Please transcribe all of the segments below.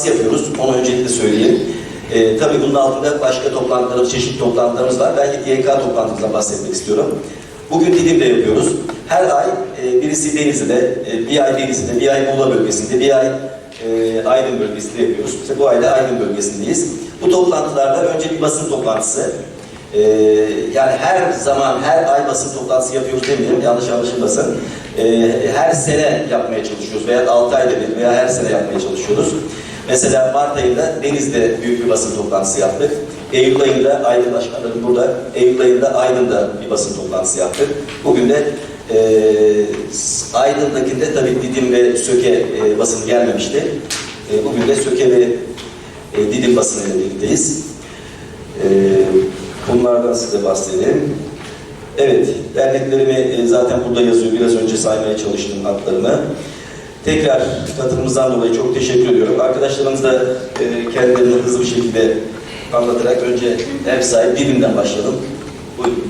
toplantısı yapıyoruz. Onu öncelikle söyleyeyim. Ee, tabii bunun altında başka toplantılarımız, çeşitli toplantılarımız var. Belki DYK toplantımızdan bahsetmek istiyorum. Bugün Didim'de yapıyoruz. Her ay e, birisi Denizli'de, e, bir ay Denizli'de, bir ay Muğla bölgesinde, bir ay e, Aydın bölgesinde yapıyoruz. İşte bu ayda Aydın bölgesindeyiz. Bu toplantılarda önce bir basın toplantısı, ee, yani her zaman, her ay basın toplantısı yapıyoruz demiyorum, yanlış anlaşılmasın. Ee, her sene yapmaya çalışıyoruz veya 6 ayda bir veya her sene yapmaya çalışıyoruz. Mesela Mart ayında Deniz'de büyük bir basın toplantısı yaptık. Eylül ayında Aydın Başkanlarım burada. Eylül ayında Aydın'da bir basın toplantısı yaptık. Bugün de e, Aydın'dakinde tabii Didim ve Söke e, basın gelmemişti. E, bugün de Söke ve e, Didim basınıyla birlikteyiz. E, bunlardan size bahsedeyim. Evet, derneklerimi e, zaten burada yazıyor. Biraz önce saymaya çalıştım adlarını. Tekrar katılımınızdan dolayı çok teşekkür ediyorum. Arkadaşlarımız da e, kendilerini hızlı bir şekilde anlatarak önce ev sahibi Didim'den başlayalım. Buyurun.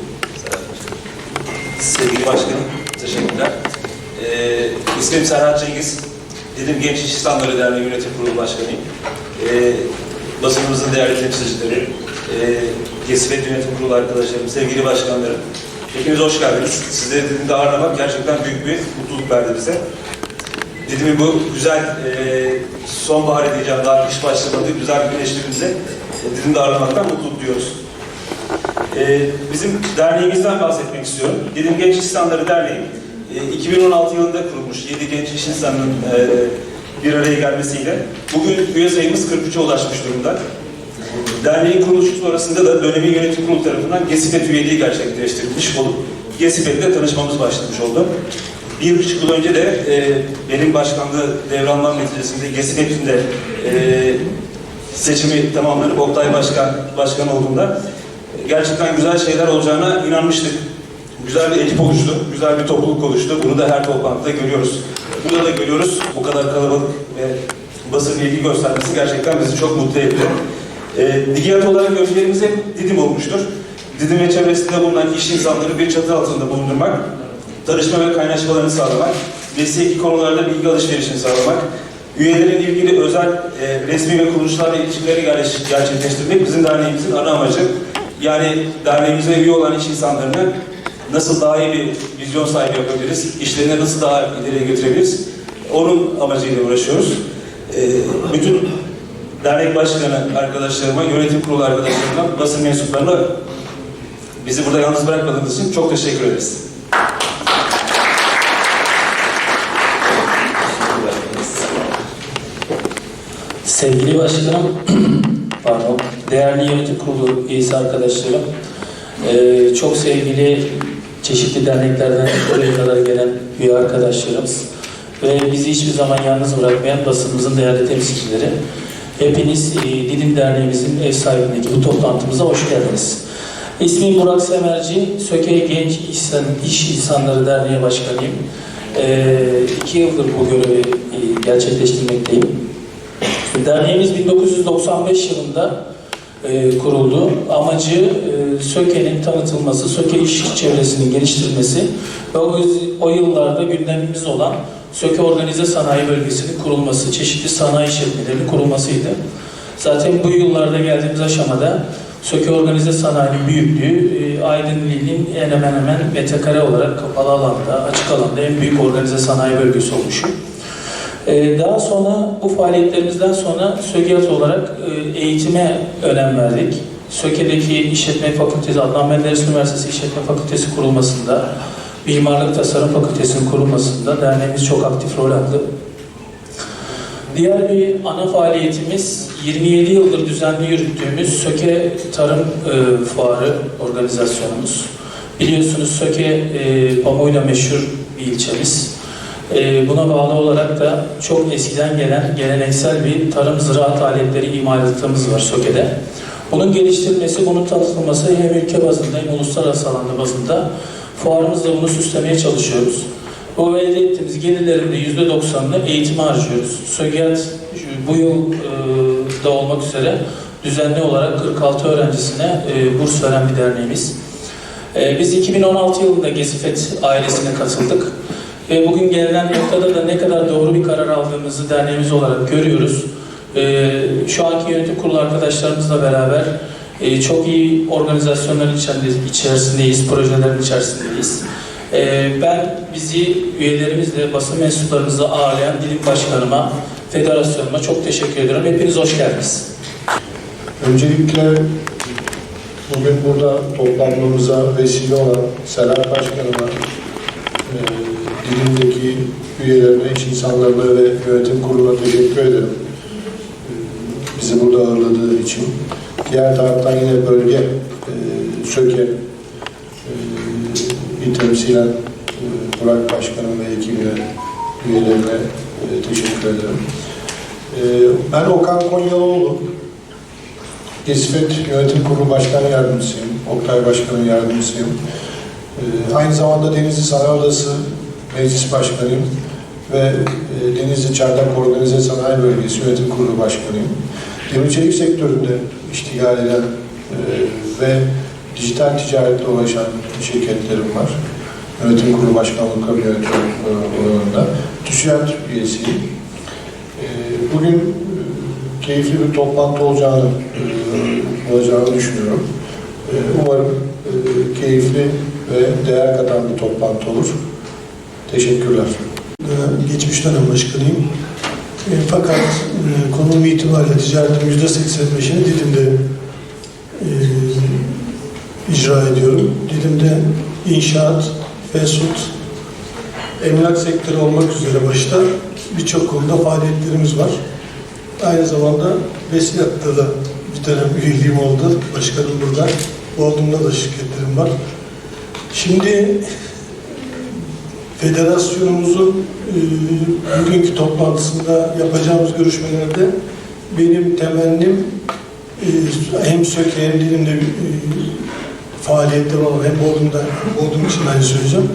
Sevgili Başkanım, teşekkürler. Ee, ismim Serhat Cengiz. Didim Genç İş İnsanları Derneği Yönetim Kurulu Başkanıyım. Ee, basınımızın değerli temsilcileri, e, GESİBET Yönetim Kurulu arkadaşlarım, sevgili başkanlarım. Hepiniz hoş geldiniz. Sizleri Didim'de ağırlamak gerçekten büyük bir mutluluk verdi bize. Didim'i bu güzel e, sonbahar diyeceğim, daha kış başlamadı, güzel günde e, Didim'de ağırlamaktan mutluluk duyuyoruz. Ee, bizim derneğimizden bahsetmek istiyorum. Didim Genç İnsanları Derneği e, 2016 yılında kurulmuş 7 genç iş insanının e, bir araya gelmesiyle bugün üye sayımız 43'e ulaşmış durumda. Derneğin kuruluşu sonrasında da dönemin yönetim kurulu tarafından GESİPET üyeliği gerçekleştirilmiş olup GESİPET'le tanışmamız başlamış oldu. Bir buçuk yıl önce de e, benim başkanlığı devralmam neticesinde GESİPET'in de e, seçimi tamamlanıp Oktay Başkan, Başkan olduğunda gerçekten güzel şeyler olacağına inanmıştık. Güzel bir ekip oluştu, güzel bir topluluk oluştu. Bunu da her toplantıda görüyoruz. Burada da görüyoruz. Bu kadar kalabalık ve basın ilgi göstermesi gerçekten bizi çok mutlu etti. E, Digiyat olarak öncülerimiz hep Didim olmuştur. Didim ve çevresinde bulunan iş insanları bir çatı altında bulundurmak, tanışma ve kaynaşmalarını sağlamak, mesleki konularda bilgi alışverişini sağlamak, üyelerin ilgili özel e, resmi ve kuruluşlarla ilişkileri gerçek- gerçekleştirmek bizim derneğimizin ana amacı. Yani derneğimize üye olan iş insanlarını nasıl daha iyi bir vizyon sahibi yapabiliriz, işlerini nasıl daha ileriye götürebiliriz, onun amacıyla uğraşıyoruz. E, bütün dernek başkanı arkadaşlarıma, yönetim kurulu arkadaşlarıma, basın mensuplarına bizi burada yalnız bırakmadığınız için çok teşekkür ederiz. Sevgili başkanım, pardon, değerli yönetim kurulu üyesi arkadaşlarım, eee, çok sevgili çeşitli derneklerden buraya kadar gelen üye arkadaşlarımız ve bizi hiçbir zaman yalnız bırakmayan basınımızın değerli temsilcileri, hepiniz eee, Didim Derneğimizin ev sahibindeki bu toplantımıza hoş geldiniz. İsmim Burak Semerci, Söke Genç İnsan, İş İnsanları Derneği Başkanıyım. Eee iki yıldır bu görevi eee, gerçekleştirmekteyim. Derneğimiz 1995 yılında e, kuruldu. Amacı e, Söke'nin tanıtılması, Söke iş çevresinin geliştirilmesi ve o, o yıllarda gündemimiz olan Söke Organize Sanayi Bölgesi'nin kurulması, çeşitli sanayi işletmelerinin kurulmasıydı. Zaten bu yıllarda geldiğimiz aşamada Söke Organize Sanayi'nin büyüklüğü e, Aydın ilinin en hemen hemen metrekare olarak kapalı alanda, açık alanda en büyük organize sanayi bölgesi oluşuyor. Ee, Daha sonra bu faaliyetlerimizden sonra SÖGEAT olarak e, eğitime önem verdik. SÖKE'deki İşletme Fakültesi, Adnan Menderes Üniversitesi İşletme Fakültesi kurulmasında, Mimarlık Tasarım Fakültesi'nin kurulmasında derneğimiz çok aktif rol aldı. Diğer bir ana faaliyetimiz 27 yıldır düzenli yürüttüğümüz SÖKE Tarım e, Fuarı organizasyonumuz. Biliyorsunuz SÖKE e, pamukla meşhur bir ilçemiz. E, buna bağlı olarak da çok eskiden gelen geleneksel bir tarım ziraat aletleri imalatımız var SÖKE'de. Bunun geliştirilmesi, bunun tanıtılması hem ülke bazında hem uluslararası alanda bazında fuarımızda bunu süslemeye çalışıyoruz. Bu elde ettiğimiz gelirlerin de %90'ını eğitime harcıyoruz. SÖGEAT bu yıl e, da olmak üzere düzenli olarak 46 öğrencisine e, burs veren bir derneğimiz. E, Biz 2016 yılında Gezifet ailesine katıldık. Ve bugün gelinen noktada da ne kadar doğru bir karar aldığımızı derneğimiz olarak görüyoruz. E, Şu anki yönetim kurulu arkadaşlarımızla beraber e, çok iyi organizasyonların içerisindeyiz, projelerin içerisindeyiz. E, Ben bizi üyelerimizle, basın mensuplarımızla ağırlayan dilim başkanıma, federasyonuma çok teşekkür ediyorum. Hepiniz hoş geldiniz. Öncelikle bugün burada toplanmamıza vesile olan Selahat Başkanıma, e, dilimdeki üyelerine, iş insanlarına ve yönetim kuruluna teşekkür ederim. E, bizi burada ağırladığı için. Diğer taraftan yine bölge, e, SÖKE, e, temsilen e, Burak Başkanım ve ekibine, üyelerine e, teşekkür ederim. E, ben Okan Konyalıoğlu, Gezifet Yönetim Kurulu Başkan Yardımcısıyım, Oktay Başkan'ın yardımcısıyım. Ee, aynı zamanda Denizli Sanayi Odası Meclis Başkanıyım ve e, Denizli Çardak Organize Sanayi Bölgesi Yönetim Kurulu Başkanıyım. Demir çelik sektöründe iştigal eden e, ve dijital ticaretle uğraşan şirketlerim var. Yönetim Kurulu Başkanlıkları yönetim e, alanında. TÜSİAD üyesiyim. Ee, Bugün e, keyifli bir toplantı olacağını e, olacağını düşünüyorum. E, Umarım e, keyifli ve değer katan bir toplantı olur. Teşekkürler. geçmiş dönem başkanıyım. E, fakat e, konum itibariyle ticaretin yüzde 85'ini Didim'de e, icra ediyorum. Didim'de inşaat, fesut, emlak sektörü olmak üzere başta birçok konuda faaliyetlerimiz var. Aynı zamanda Vesilat'ta da bir dönem üyeliğim oldu. Başkanım burada. Bodrum'da da şirketlerim var. Şimdi federasyonumuzun e, bugünkü toplantısında yapacağımız görüşmelerde benim temennim e, hem SÖKE hem dilimde e, faaliyetler olan hem Bodrum'da, Bodrum için aynı söyleyeceğim.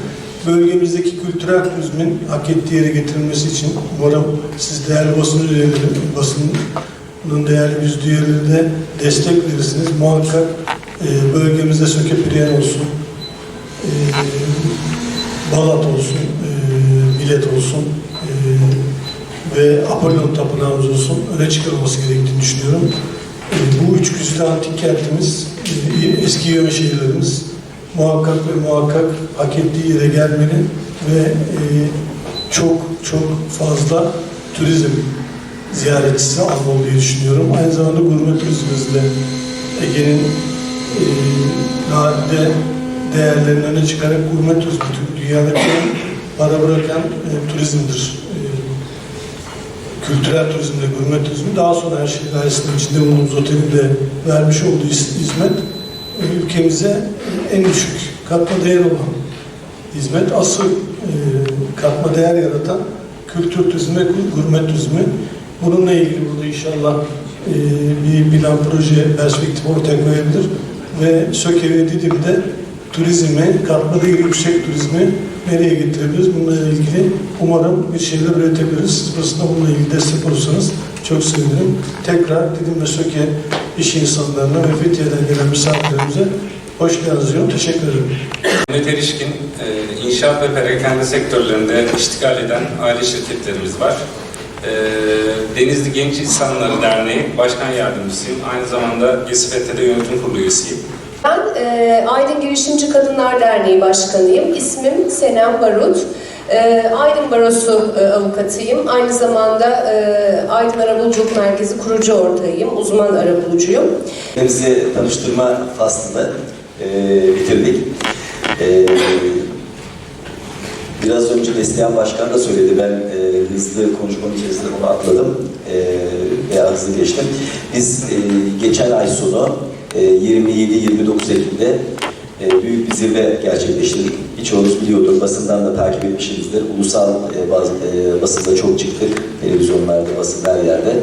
Bölgemizdeki kültürel turizmin hak ettiği yere getirilmesi için umarım siz değerli basın üyeleri, basının değerli yüz üyeleri de destek verirsiniz. Muhakkak e, bölgemizde SÖKE Priyen olsun, Balat olsun, e, bilet olsun e, ve Apollon Tapınağımız olsun öne çıkarılması gerektiğini düşünüyorum. E, bu üç güzide antik kentimiz, e, eski yöre şehirlerimiz muhakkak ve muhakkak hak ettiği yere gelmeli ve e, çok çok fazla turizm ziyaretçisi almalı diye düşünüyorum. Aynı zamanda gurme turizmimizde Ege'nin e, nadide değerlerini öne çıkarak gurme turizmi, dünyadaki para bırakan e, turizmdir. E, kültürel turizmde, gurme turizmi. Daha sonra her şey gayesinin içinde bulunduğumuz otelinde vermiş olduğu hizmet e, ülkemize en düşük katma değer olan hizmet. Asıl e, katma değer yaratan kültür turizmi ve gurme turizmi. Bununla ilgili burada inşallah e, bir plan, proje, perspektif ortaya koyabilir ve SÖKE ve Didim'de turizmi, katma değeri yüksek turizmi nereye getirebiliriz? Bununla ilgili umarım bir şeyler üretebiliriz. Siz basında bununla ilgili destek olursanız çok sevinirim. Tekrar Didim ve Söke iş insanlarına ve Fethiye'den gelen misafirlerimize hoş geldiniz diyorum. Teşekkür ederim. Mehmet Erişkin, e, inşaat ve perakende sektörlerinde iştigal eden aile şirketlerimiz var. E, Denizli Genç İnsanları Derneği Başkan Yardımcısıyım. Aynı zamanda GESİFET'te yönetim kurulu üyesiyim. Ben e, Aydın Girişimci Kadınlar Derneği Başkanıyım. İsmim Senem Barut. E, Aydın Barosu e, avukatıyım. Aynı zamanda e, Aydın Arabuluculuk Merkezi kurucu ortağıyım. Uzman arabulucuyum. Bizi tanıştırma faslını e, bitirdik. E, biraz önce Neslihan Başkan da söyledi. Ben e, hızlı konuşmanın içerisinde onu atladım e, veya hızlı geçtim. Biz e, geçen ay sonu 27-29 Ekim'de e, büyük bir zirve gerçekleştirdik. Birçoğunuz biliyordur, basından da takip etmişsinizdir. Ulusal e, baz, e, basında çok çıktık, televizyonlarda, basında her yerde.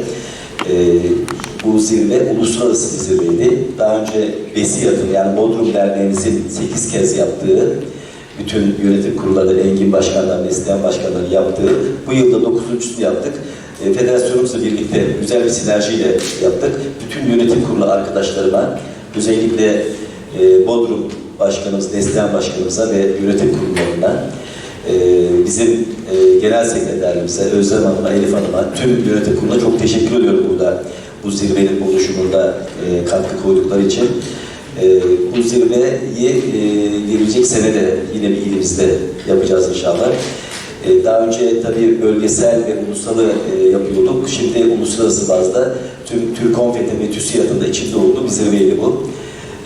Bu zirve uluslararası bir zirveydi. Daha önce BESİAD'ın yani Bodrum Derneğimizin 8 kez yaptığı, bütün yönetim kurulları, Engin Başkanlar, Neslihan Başkanlar yaptığı, bu yılda 9.sunu yaptık. Federasyonumuzla birlikte güzel bir sinerjiyle yaptık. Bütün yönetim kurulu arkadaşlarıma, özellikle e, Bodrum Başkanımız, Desteğen Başkanımıza ve yönetim kurullarına, e, bizim e, genel sekreterimize, Özlem Hanım'a, Elif Hanım'a, tüm yönetim kuruluna çok teşekkür ediyorum burada bu zirvenin oluşumunda katkı koydukları için. E, bu zirveyi e, gelecek sene de yine bir ilimizde yapacağız inşallah. E, daha önce tabii bölgesel ve ulusalı e, yapıyorduk. Şimdi uluslararası bazda tüm Türk Konfeti ve TÜSİAD'ın da içinde olduğu bir zirveydi bu.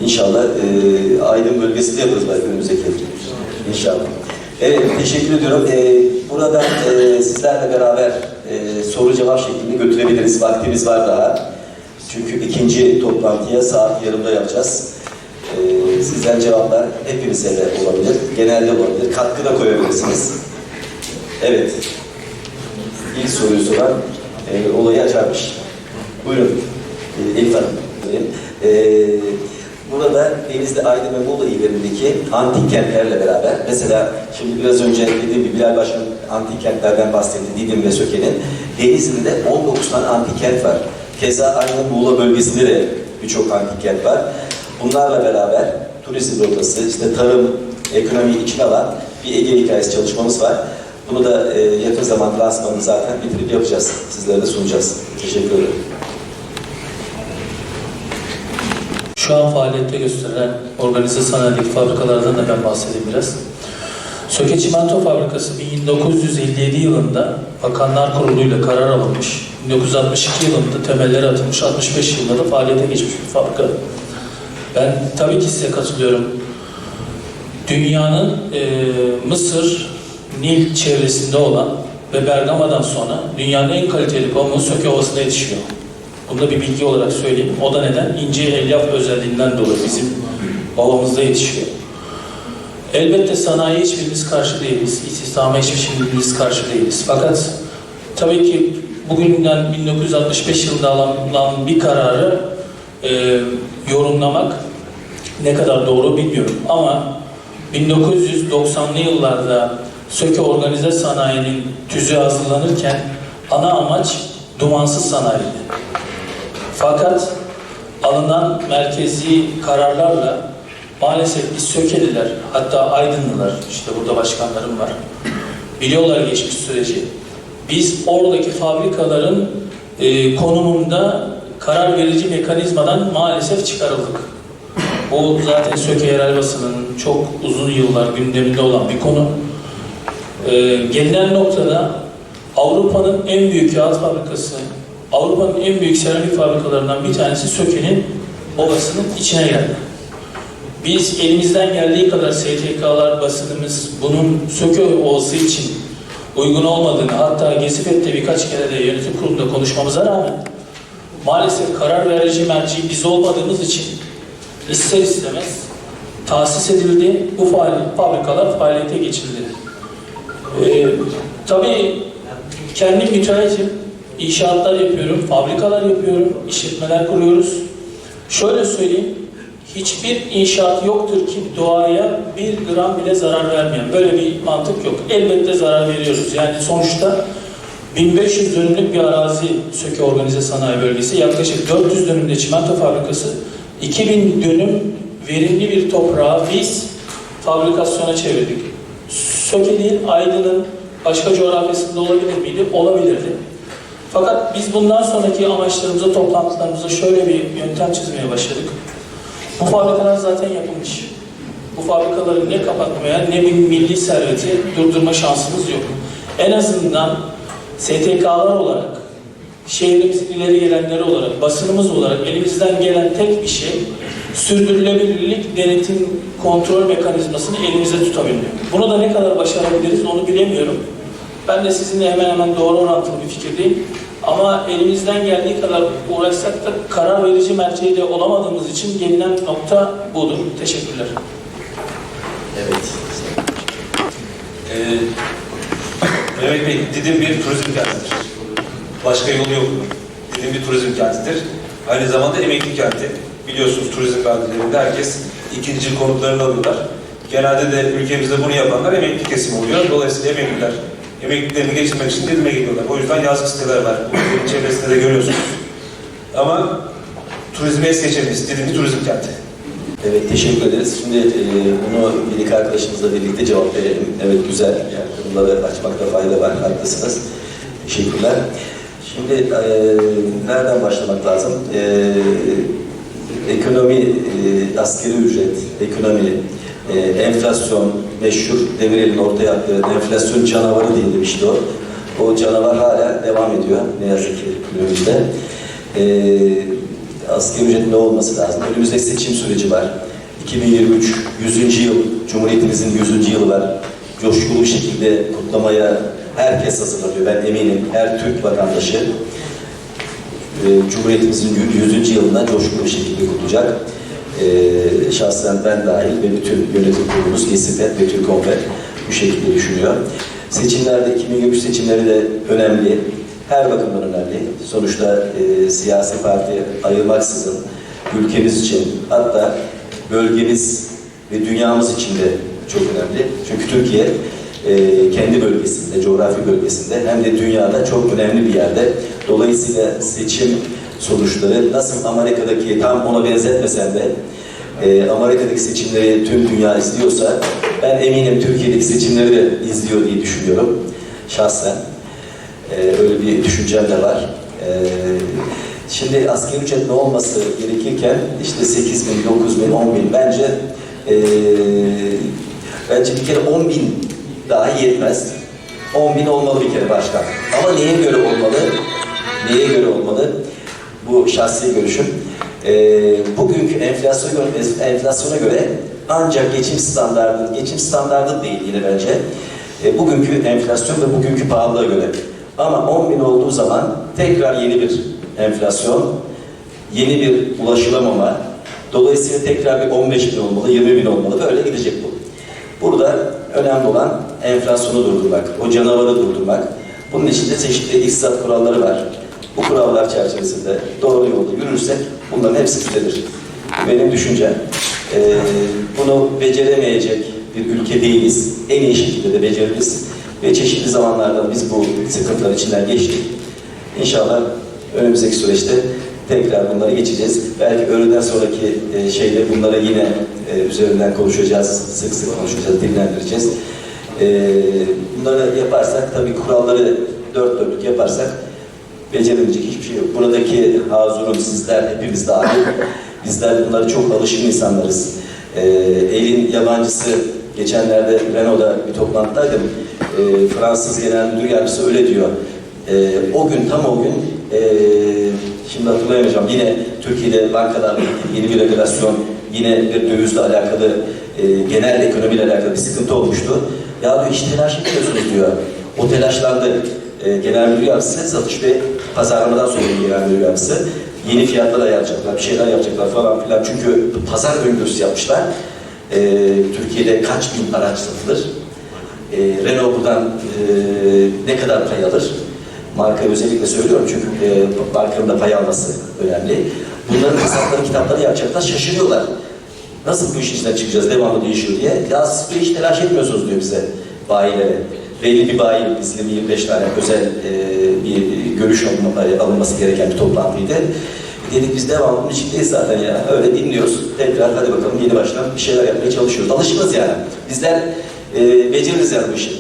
İnşallah e, Aydın bölgesinde yaparız belki önümüzdeki yıl. İnşallah. Evet, teşekkür ediyorum. E, burada e, sizlerle beraber soru cevap şeklinde götürebiliriz. Vaktimiz var daha. Çünkü ikinci toplantıya saat yarımda yapacağız. Sizden cevaplar hepimize de olabilir. Genelde olabilir. Katkı da koyabilirsiniz. Evet. İlk soruyu soran e, olayı açarmış. Buyurun. E, Elif Hanım. E, burada Denizli, Aydın ve Muğla illerindeki antik kentlerle beraber mesela şimdi biraz önce dediğim gibi Bilal Başkan antik kentlerden bahsetti. Didim ve Söke'nin. Denizli'de 19 tane antik kent var. Keza Aydın Muğla bölgesinde de birçok antik kent var. Bunlarla beraber turizm rotası, işte tarım, ekonomiyi içine alan bir Ege hikayesi çalışmamız var. Bunu da e, yakın zamanda lansmanını zaten bitirip yapacağız. Sizlere de sunacağız. Teşekkür ederim. Şu an faaliyette gösterilen organize sanayideki fabrikalardan da ben bahsedeyim biraz. Söke Çimento Fabrikası 1957 yılında Bakanlar Kurulu ile karar alınmış. 1962 yılında temelleri atılmış, 65 yılında da faaliyete geçmiş bir fabrika. Ben tabii ki size katılıyorum. Dünyanın e, Mısır, Nil çevresinde olan ve Bergama'dan sonra dünyanın en kaliteli pamuğu Söke Ovası'nda yetişiyor. Bunu da bir bilgi olarak söyleyeyim. O da neden? İnce elyaf özelliğinden dolayı bizim ovamızda yetişiyor. Elbette sanayi hiçbirimiz karşı değiliz. İstihdama hiçbirimiz karşı değiliz. Fakat tabii ki bugünden 1965 yılında alınan bir kararı e, yorumlamak ne kadar doğru bilmiyorum. Ama 1990'lı yıllarda Söke Organize Sanayi'nin tüzüğü hazırlanırken ana amaç dumansız sanayiydi. Fakat alınan merkezi kararlarla maalesef biz Sökeliler, hatta Aydınlılar, işte burada başkanlarım var, biliyorlar geçmiş süreci. Biz oradaki fabrikaların e, konumunda karar verici mekanizmadan maalesef çıkarıldık. Bu zaten Söke yerel basının çok uzun yıllar gündeminde olan bir konu. E, gelinen noktada Avrupa'nın en büyük kağıt fabrikası, Avrupa'nın en büyük seramik fabrikalarından bir tanesi Söke'nin ovasının içine geldi. Biz elimizden geldiği kadar STK'lar, basınımız bunun Söke Ovası için uygun olmadığını, hatta Gesifet'te birkaç kere de yönetim kurulunda konuşmamıza rağmen maalesef karar verici merci biz olmadığımız için ister istemez tahsis edildi, bu fabrikalar faaliyete geçildi. Ee, tabii kendim müteahhitim, inşaatlar yapıyorum, fabrikalar yapıyorum, işletmeler kuruyoruz. Şöyle söyleyeyim, hiçbir inşaat yoktur ki doğaya bir gram bile zarar vermeyen. Böyle bir mantık yok. Elbette zarar veriyoruz. Yani sonuçta 1500 dönümlük bir arazi Söke Organize Sanayi Bölgesi, yaklaşık 400 dönümde çimento fabrikası, 2000 dönüm verimli bir toprağı biz fabrikasyona çevirdik. Söke değil, Aydın'ın başka coğrafyasında olabilir miydi? Olabilirdi. Fakat biz bundan sonraki amaçlarımıza, toplantılarımıza şöyle bir yöntem çizmeye başladık. Bu fabrikalar zaten yapılmış. Bu fabrikaları ne kapatmaya ne bir milli serveti durdurma şansımız yok. En azından STK'lar olarak, şehrimizin ileri gelenleri olarak, basınımız olarak elimizden gelen tek bir şey sürdürülebilirlik denetim kontrol mekanizmasını elimizde tutabilmek. Bunu da ne kadar başarabiliriz onu bilemiyorum. Ben de sizinle hemen hemen doğru orantılı bir fikirdeyim. Ama elimizden geldiği kadar uğraşsak da karar verici merceği de olamadığımız için gelinen nokta budur. Teşekkürler. Evet. Ee, Mehmet Bey, Didim bir turizm kentidir. Başka yolu yok. Didim bir turizm kentidir. Aynı zamanda emekli kenti. Biliyorsunuz turizm beldelerinde herkes ikinci konutlarını alıyorlar. Genelde de ülkemizde bunu yapanlar emekli kesim oluyor. Dolayısıyla emekliler emekliliklerini geçirmek için Didim'e geliyorlar. O yüzden yazlık siteler var. Bu Didim çevresinde de görüyorsunuz. Ama geçemeyiz. Didim bir turizm kenti. Evet, teşekkür ederiz. Şimdi e, bunu bir arkadaşımızla birlikte cevap verelim. Evet, güzel. Yani bunları açmakta fayda var. Haklısınız. Teşekkürler. Şimdi e, nereden başlamak lazım? E, ekonomi, e, askeri ücret, ekonomi, e, enflasyon, meşhur Demirel'in ortaya attığı enflasyon canavarı diye demişti o. O canavar hala devam ediyor ne yazık ki günümüzde. E, asgari ücret ne olması lazım? Önümüzde seçim süreci var. 2023 100. yıl, Cumhuriyetimizin 100. yılı var. Coşkulu bir şekilde kutlamaya herkes hazırlanıyor. Ben eminim her Türk vatandaşı e, Cumhuriyetimizin 100. yılına coşkulu bir şekilde kutlayacak. E, şahsen ben dahil ve bütün yönetim kurulumuz, GİSİPET ve TÜRKOMPET bu şekilde düşünüyor. Seçimlerde, 2023 seçimleri de önemli. Her bakımdan önemli. Sonuçta e, siyasi parti ayırmaksızın ülkemiz için hatta bölgemiz ve dünyamız için de çok önemli. Çünkü Türkiye e, kendi bölgesinde, coğrafi bölgesinde hem de dünyada çok önemli bir yerde. Dolayısıyla seçim sonuçları nasıl Amerika'daki tam ona benzetmesen de e, Amerika'daki seçimleri tüm dünya izliyorsa ben eminim Türkiye'deki seçimleri de izliyor diye düşünüyorum şahsen. E, öyle bir düşüncem de var. E, şimdi asgari ücret ne olması gerekirken işte 8 bin, 9 bin, 10 bin bence e, bence bir kere 10 bin dahi yetmez. 10 bin olmalı bir kere baştan. Ama neye göre olmalı? Neye göre olmalı? Bu şahsi görüşüm. E, bugünkü enflasyon, enflasyona göre ancak geçim standardı, geçim standardı değil yine bence. E, bugünkü enflasyon ve bugünkü pahalılığa göre. Ama 10 bin olduğu zaman tekrar yeni bir enflasyon, yeni bir ulaşılamama, dolayısıyla tekrar bir 15 bin olmalı, 20 bin olmalı, böyle gidecek bu. Burada önemli olan enflasyonu durdurmak, o canavarı durdurmak. Bunun için de çeşitli iktisat kuralları var. Bu kurallar çerçevesinde doğru yolda yürürsek bunların hepsi düzelir. Benim düşüncem. Ee, bunu beceremeyecek bir ülke değiliz. En iyi şekilde de beceririz. Ve çeşitli zamanlarda biz bu sıkıntılar içinden geçtik. İnşallah önümüzdeki süreçte tekrar bunları geçeceğiz. Belki öğleden sonraki e, şeyde bunlara yine e, üzerinden konuşacağız, sık sık konuşacağız, dinlendireceğiz. E, bunları yaparsak, tabii kuralları dört dörtlük yaparsak beceremeyecek hiçbir şey yok. Buradaki Hazur'un, sizler, hepimiz dahil, bizler bunlara çok alışkın insanlarız. E, elin yabancısı, geçenlerde Renault'da bir toplantıdaydım. E, Fransız Genel Müdür Yardımcısı öyle diyor. E, o gün, tam o gün, e, şimdi hatırlayamayacağım, yine Türkiye'de bankalarla yeni bir regülasyon, yine bir dövizle alakalı, e, genel ekonomiyle alakalı bir sıkıntı olmuştu. Ya diyor hiç telaş etmiyorsunuz diyor. O telaşlandı. E, genel müdür yardımcısı satış ve pazarlamadan sonra müdür yardımcısı yeni fiyatlar ayarlayacaklar, bir şeyler yapacaklar falan filan. Çünkü pazar öngörüsü yapmışlar. E, Türkiye'de kaç bin araç satılır? E, Renault buradan e, ne kadar pay alır? Marka özellikle söylüyorum çünkü e, markanın da pay alması önemli. Bunların hesapları, kitapları yapacaklar, şaşırıyorlar. Nasıl bu işin içinden çıkacağız, devamlı değişiyor diye. Ya siz hiç telaş etmiyorsunuz diyor bize bayilere. Belli bir bayi, biz 20-25 tane özel e, bir görüş alınma- alınması gereken bir toplantıydı. Dedik biz devamlı bunun içindeyiz zaten ya. Öyle dinliyoruz. Tekrar hadi bakalım yeni baştan bir şeyler yapmaya çalışıyoruz. Alışkınız yani. Bizler e, beceririz yani bu işi.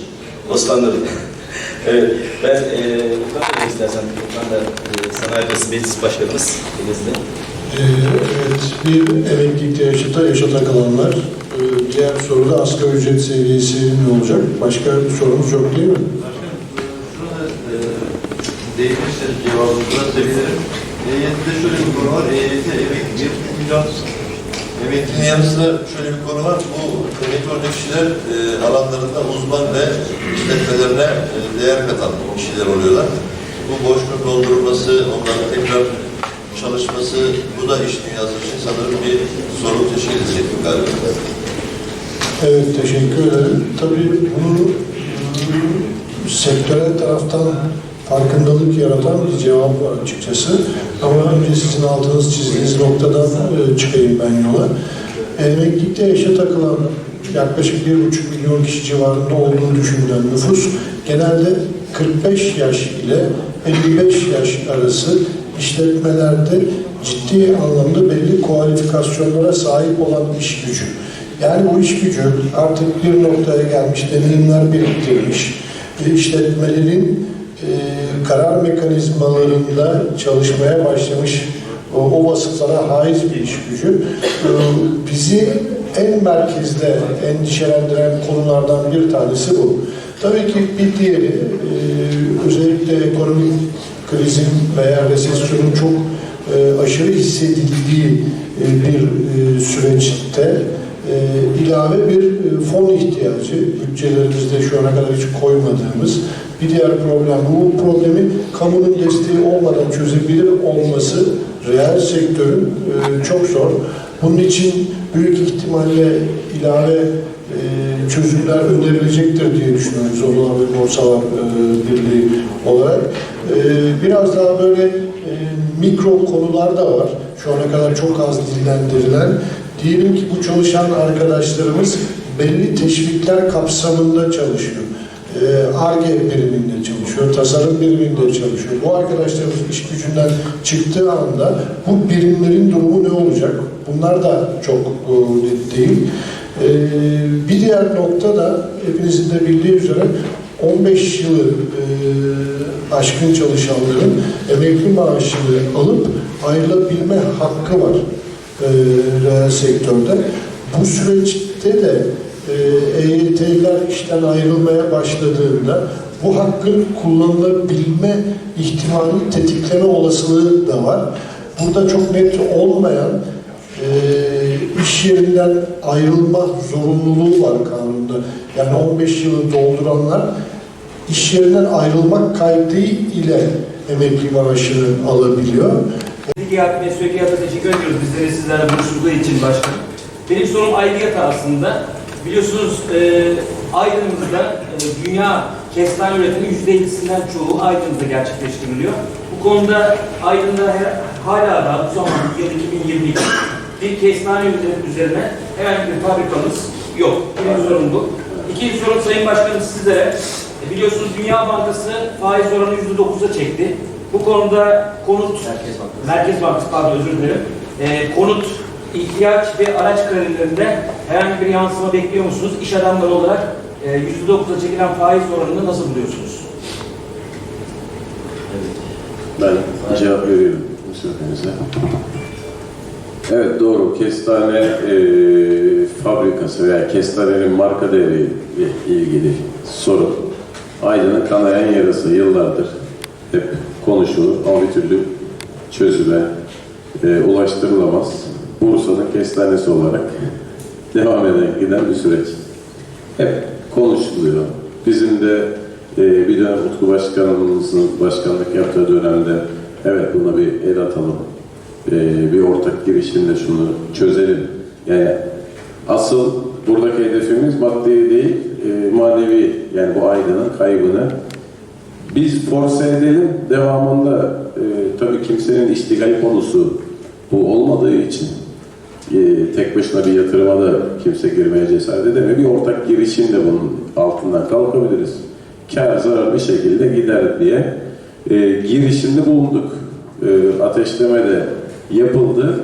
Osmanlı. evet. Ben e, Okan istersen Okan da e, Sanayi Odası Meclis Başkanımız. Ee, evet, bir emeklilikte yaşata, yaşata kalanlar. Ee, diğer soruda asgari ücret seviyesi ne olacak? Başka sorumuz yok değil mi? Şurada e, değinmiştir cevabınızda sevinirim. EYT'de şöyle bir konu var. EYT emekli 20 milyon emeklinin yanı şöyle bir konu var. Bu emekli olan kişiler e, alanlarında uzman ve işletmelerine e, değer katan kişiler oluyorlar. Bu boşluk doldurulması, onların tekrar çalışması, bu da iş dünyası için sanırım bir sorun teşkil edecek galiba. Evet, teşekkür ederim. Tabii bunu e, sektörel taraftan farkındalık yaratan bir cevap var açıkçası. Ama önce sizin altınız çizdiğiniz noktadan e, çıkayım ben yola. Emeklilikte yaşa takılan yaklaşık bir buçuk milyon kişi civarında olduğunu düşünülen nüfus genelde 45 yaş ile 55 yaş arası işletmelerde ciddi anlamda belli kualifikasyonlara sahip olan iş gücü. Yani bu iş gücü artık bir noktaya gelmiş, deneyimler biriktirmiş, ve işletmelerin e, karar mekanizmalarında çalışmaya başlamış o, vasıflara haiz bir iş gücü. E, bizi en merkezde endişelendiren konulardan bir tanesi bu. Tabii ki bir diğeri e, özellikle ekonomik krizin veya resesyonun çok e, aşırı hissedildiği e, bir süreçte ilave bir fon ihtiyacı, bütçelerimizde şu ana kadar hiç koymadığımız bir diğer problem. Bu problemi kamunun desteği olmadan çözebilir olması reel sektörün e, çok zor. Bunun için büyük ihtimalle ilave e, çözümler önerilecektir diye düşünüyoruz Odalar ve Borsalar e, Birliği olarak. E, biraz daha böyle e, mikro konular da var. Şu ana kadar çok az dillendirilen. Diyelim ki bu çalışan arkadaşlarımız belli teşvikler kapsamında çalışıyor. ARGE biriminde çalışıyor, tasarım biriminde çalışıyor. Bu arkadaşlarımız iş gücünden çıktığı anda bu birimlerin durumu ne olacak? Bunlar da çok e, değil. E, bir diğer nokta da hepinizin de bildiği üzere 15 yılı e, aşkın çalışanların emekli maaşını alıp ayrılabilme hakkı var e, reel sektörde. Bu süreçte de EYT'ler işten ayrılmaya başladığında bu hakkın kullanılabilme ihtimali tetikleme olasılığı da var. Burada çok net olmayan e, iş yerinden ayrılma zorunluluğu var kanunda. Yani 15 yılı dolduranlar iş yerinden ayrılmak kaydı ile emekli maaşını alabiliyor. Fiyat ve Sökiyat'a teşekkür ediyoruz bizleri sizlerle buluşturduğu için başkanım. Benim sorum aidiyat aslında. Biliyorsunuz e, Aydın'ımızda e, dünya kestane üretimi %50'sinden çoğu Aydın'da gerçekleştiriliyor. Bu konuda Aydın'da her, hala da bu zaman yıl 2022 bir kestane üretimi üzerine herhangi bir fabrikamız yok. Birinci sorun bu. İkinci sorum Sayın Başkanım sizlere. E, biliyorsunuz Dünya Bankası faiz oranı %9'a çekti. Bu konuda konut, Merkez Bankası, Merkez Bankası pardon özür dilerim. E, konut, ihtiyaç ve araç kredilerinde herhangi bir yansıma bekliyor musunuz? İş adamları olarak e, %9'a çekilen faiz oranını nasıl buluyorsunuz? Ben cevap veriyorum müsaadenizle. Evet doğru. Kestane e, fabrikası veya kestanenin marka değeriyle ilgili sorun. Aydın'ın kanayan yarası yıllardır hep konuşulur ama bir türlü çözüme e, ulaştırılamaz. Bursa'nın kestanesi olarak devam eden giden bir süreç. Hep konuşuluyor. Bizim de e, bir dönem Utku Başkanımızın başkanlık yaptığı dönemde evet buna bir el atalım. E, bir ortak girişimle şunu çözelim. Yani asıl buradaki hedefimiz maddi değil, e, manevi yani bu aydının kaybını biz force edelim. Devamında e, tabii kimsenin iştigal konusu bu olmadığı için tek başına bir yatırıma da kimse girmeye cesaret edemiyor. Bir ortak girişimle bunun altından kalkabiliriz. Kar zarar bir şekilde gider diye e, girişimde bulunduk. E, ateşleme de yapıldı.